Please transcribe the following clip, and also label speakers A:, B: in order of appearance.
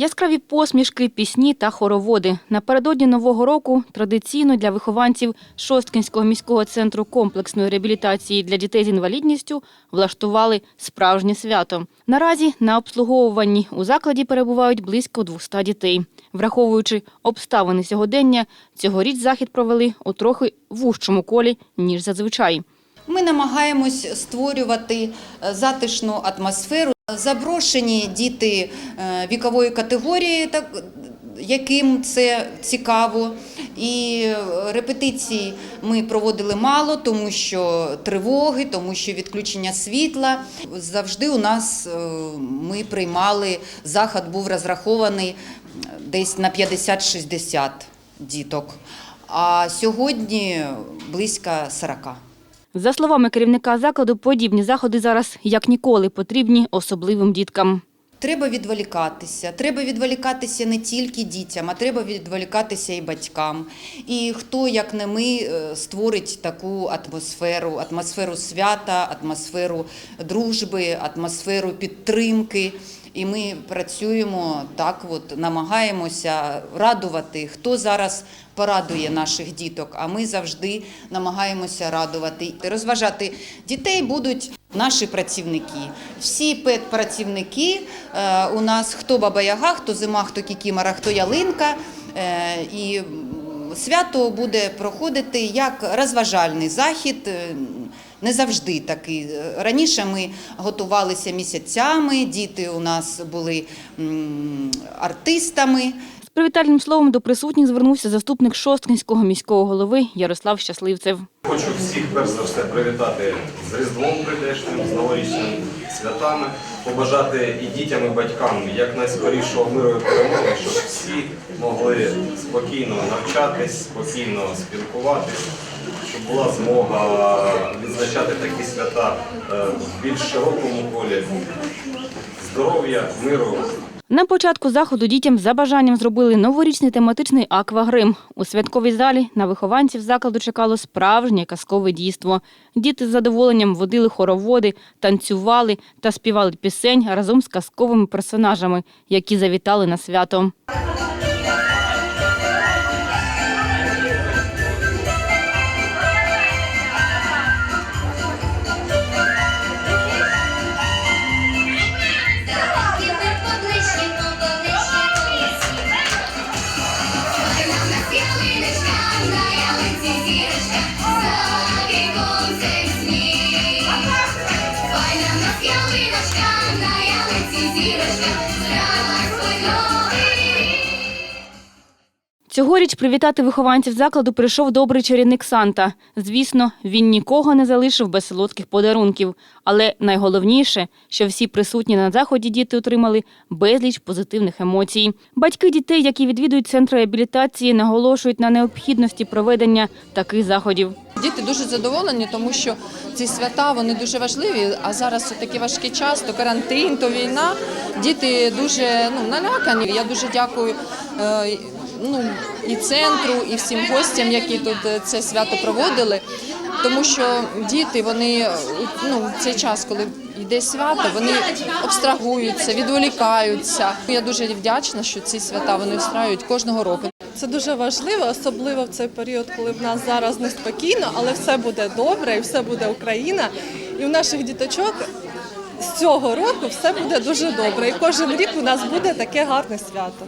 A: Яскраві посмішки, пісні та хороводи. Напередодні Нового року традиційно для вихованців Шосткинського міського центру комплексної реабілітації для дітей з інвалідністю влаштували справжнє свято. Наразі на обслуговуванні у закладі перебувають близько 200 дітей. Враховуючи обставини сьогодення, цьогоріч захід провели у трохи вужчому колі, ніж зазвичай.
B: Ми намагаємось створювати е, затишну атмосферу. Заброшені діти е, вікової категорії, яким це цікаво. І е, репетицій ми проводили мало, тому що тривоги, тому що відключення світла. Завжди у нас е, ми приймали, захід був розрахований десь на 50-60 діток. А сьогодні близько 40.
A: За словами керівника закладу, подібні заходи зараз як ніколи потрібні особливим діткам.
B: Треба відволікатися. Треба відволікатися не тільки дітям, а треба відволікатися і батькам. І хто, як не ми, е, створить таку атмосферу, атмосферу свята, атмосферу дружби, атмосферу підтримки. І ми працюємо так, от намагаємося радувати, хто зараз порадує наших діток. А ми завжди намагаємося радувати. Розважати дітей будуть наші працівники. Всі педпрацівники е, у нас хто баба Яга, хто зима, хто кікімора, хто ялинка. Е, І свято буде проходити як розважальний захід. Не завжди такий. Раніше ми готувалися місяцями, діти у нас були артистами.
A: З привітальним словом до присутніх звернувся заступник Шосткинського міського голови Ярослав Щасливцев.
C: Хочу всіх перш за все привітати з Різдвом прийдешнім, з новорічними святами, побажати і дітям, і батькам якнайскорішого миру і перемоги, щоб всі могли спокійно навчатись, спокійно спілкуватись, щоб була змога відзначати такі свята е, в більш широкому колі. Здоров'я, миру,
A: На початку заходу дітям за бажанням зробили новорічний тематичний аквагрим. У святковій залі на вихованців закладу чекало справжнє казкове дійство. Діти з задоволенням водили хороводи, танцювали та співали пісень разом з казковими персонажами, які завітали на свято.
D: Thank you.
A: Цьогоріч привітати вихованців закладу прийшов добрий чарівник Санта. Звісно, він нікого не залишив без солодких подарунків. Але найголовніше, що всі присутні на заході діти отримали безліч позитивних емоцій. Батьки дітей, які відвідують центр реабілітації, наголошують на необхідності проведення таких заходів.
E: Діти дуже задоволені, тому що ці свята вони дуже важливі. А зараз такий важкий час, то карантин, то війна. Діти дуже ну налякані. Я дуже дякую. Ну і центру, і всім гостям, які тут е, це свято проводили. Тому що діти, вони е, ну в цей час, коли йде свято, вони абстрагуються, відволікаються. Я дуже вдячна, що ці свята вони встраюють кожного року.
F: Це дуже важливо, особливо в цей період, коли в нас зараз неспокійно, але все буде добре і все буде Україна. І у наших діточок з цього року все буде дуже добре. І кожен рік у нас буде таке гарне свято.